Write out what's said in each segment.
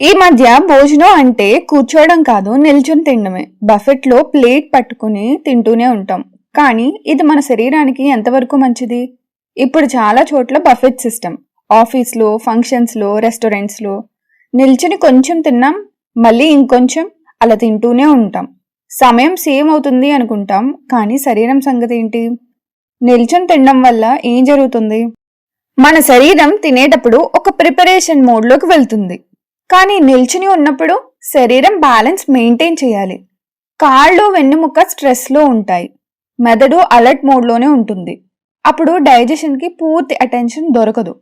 ఈ మధ్య భోజనం అంటే కూర్చోవడం కాదు నిల్చొని తినడమే. బఫెట్లో ప్లేట్ పట్టుకుని తింటూనే ఉంటాం. కానీ ఇది మన శరీరానికి ఎంతవరకు మంచిది? ఇప్పుడు చాలా చోట్ల బఫెట్ సిస్టమ్ ఆఫీస్లో ఫంక్షన్స్లో రెస్టారెంట్స్లో. నిల్చుని కొంచెం తిన్నాం మళ్ళీ ఇంకొంచెం అలా తింటూనే ఉంటాం. సమయం సేమ్ అవుతుంది అనుకుంటాం కానీ శరీరం సంగతి ఏంటి? నిల్చొని తినడం వల్ల ఏం జరుగుతుంది? మన శరీరం తినేటప్పుడు ఒక ప్రిపరేషన్ మోడ్లోకి వెళ్తుంది. కానీ నిల్చుని ఉన్నప్పుడు శరీరం బ్యాలెన్స్ మెయింటైన్ చేయాలి. కాళ్ళు వెన్నుముక్క స్ట్రెస్లో ఉంటాయి. మెదడు అలర్ట్ మోడ్లోనే ఉంటుంది. అప్పుడు డైజెషన్కి పూర్తి అటెన్షన్ దొరకదు.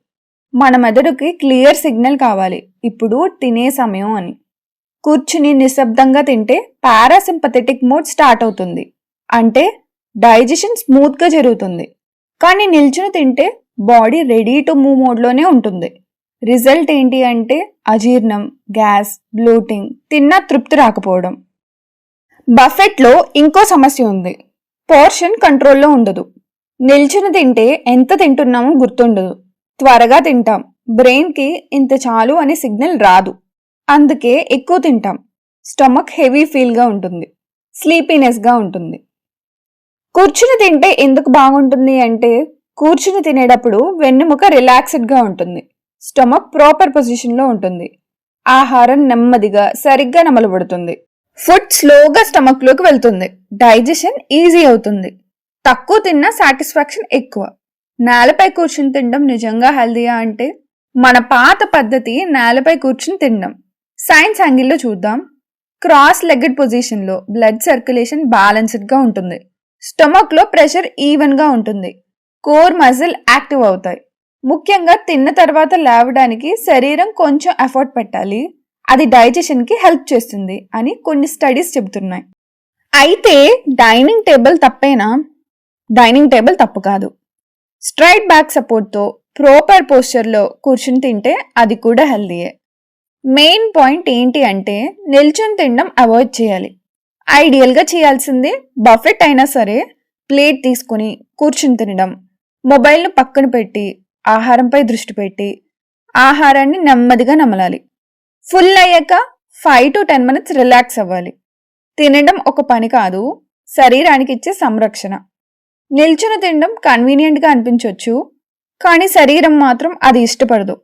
మన మెదడుకి క్లియర్ సిగ్నల్ కావాలి. ఇప్పుడు తినే సమయం అని. కూర్చుని నిశ్శబ్దంగా తింటే పారాసింపథెటిక్ మోడ్ స్టార్ట్ అవుతుంది. అంటే డైజెషన్ స్మూత్గా జరుగుతుంది. కానీ నిల్చుని తింటే బాడీ రెడీ టు మూవ్ మోడ్లోనే ఉంటుంది. రిజల్ట్ ఏంటి అంటే అజీర్ణం గ్యాస్ బ్లోటింగ్. తిన్న తృప్తి రాకపోవడం. బఫెట్లో ఇంకో సమస్య ఉంది. పోర్షన్ కంట్రోల్లో ఉండదు. నిల్చుని తింటే ఎంత తింటున్నామో గుర్తుండదు. త్వరగా తింటాం. బ్రెయిన్కి ఇంత చాలు అనే సిగ్నల్ రాదు. అందుకే ఎక్కువ తింటాం. స్టమక్ హెవీ ఫీల్గా ఉంటుంది. స్లీపీనెస్గా ఉంటుంది. కూర్చుని తింటే ఎందుకు బాగుంటుంది అంటే కూర్చుని తినేటప్పుడు వెన్నుముక రిలాక్స్డ్గా ఉంటుంది. స్టమక్ ప్రాపర్ పొజిషన్లో ఉంటుంది. ఆహారం నెమ్మదిగా సరిగ్గా నమలబడుతుంది. ఫుడ్ స్లోగా స్టమక్లోకి వెళ్తుంది. డైజెషన్ ఈజీ అవుతుంది. తక్కువ తిన్నా సాటిస్ఫాక్షన్ ఎక్కువ. నేలపై కూర్చుని తినడం నిజంగా హెల్దీయా అంటే? మన పాత పద్ధతి నేలపై కూర్చుని తినడం. సైన్స్ యాంగిల్లో చూద్దాం. క్రాస్ లెగ్గెడ్ పొజిషన్లో బ్లడ్ సర్క్యులేషన్ బ్యాలెన్స్డ్గా ఉంటుంది. స్టమక్లో ప్రెషర్ ఈవెన్గా ఉంటుంది. కోర్ మజిల్ యాక్టివ్ అవుతాయి. ముఖ్యంగా తిన్న తర్వాత లేవడానికి శరీరం కొంచెం ఎఫర్ట్ పెట్టాలి. అది డైజెషన్కి హెల్ప్ చేస్తుంది అని కొన్ని స్టడీస్ చెబుతున్నాయి. అయితే డైనింగ్ టేబుల్ తప్పేనా? డైనింగ్ టేబుల్ తప్పు కాదు. స్ట్రైట్ బ్యాక్ సపోర్ట్తో ప్రోపర్ పోస్చర్లో కూర్చుని తింటే అది కూడా హెల్దీయే మెయిన్ పాయింట్ ఏంటి అంటే నిల్చొని తినడం అవాయిడ్ చేయాలి. ఐడియల్గా చేయాల్సింది బఫెట్ అయినా సరే ప్లేట్ తీసుకుని కూర్చుని తినడం. మొబైల్ను పక్కన పెట్టి ఆహారంపై దృష్టి పెట్టి ఆహారాన్ని నెమ్మదిగా నమలాలి. ఫుల్ అయ్యాక five to ten minutes relax అవ్వాలి. తినడం ఒక పని కాదు శరీరానికి ఇచ్చే సంరక్షణ. నిల్చుని తినడం కన్వీనియంట్గా అనిపించవచ్చు కానీ శరీరం మాత్రం అది ఇష్టపడదు.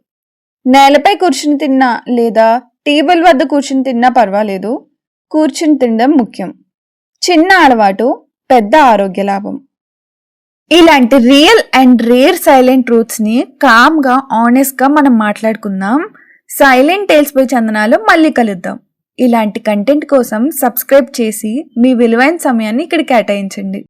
నేలపై కూర్చుని తిన్నా లేదా టేబుల్ వద్ద కూర్చుని తిన్నా పర్వాలేదు కూర్చుని తినడం ముఖ్యం. చిన్న అలవాటు పెద్ద ఆరోగ్య లాభం. ఇలాంటి రియల్ అండ్ రేర్ సైలెంట్ ట్రూత్స్ని ఆనెస్ట్గా మనం మాట్లాడుకుందాం. సైలెంట్ టేల్స్ పై చందనాలు మళ్ళీ కలుద్దాం. ఇలాంటి కంటెంట్ కోసం సబ్స్క్రైబ్ చేసి మీ విలువైన సమయాన్ని ఇక్కడ కేటాయించండి.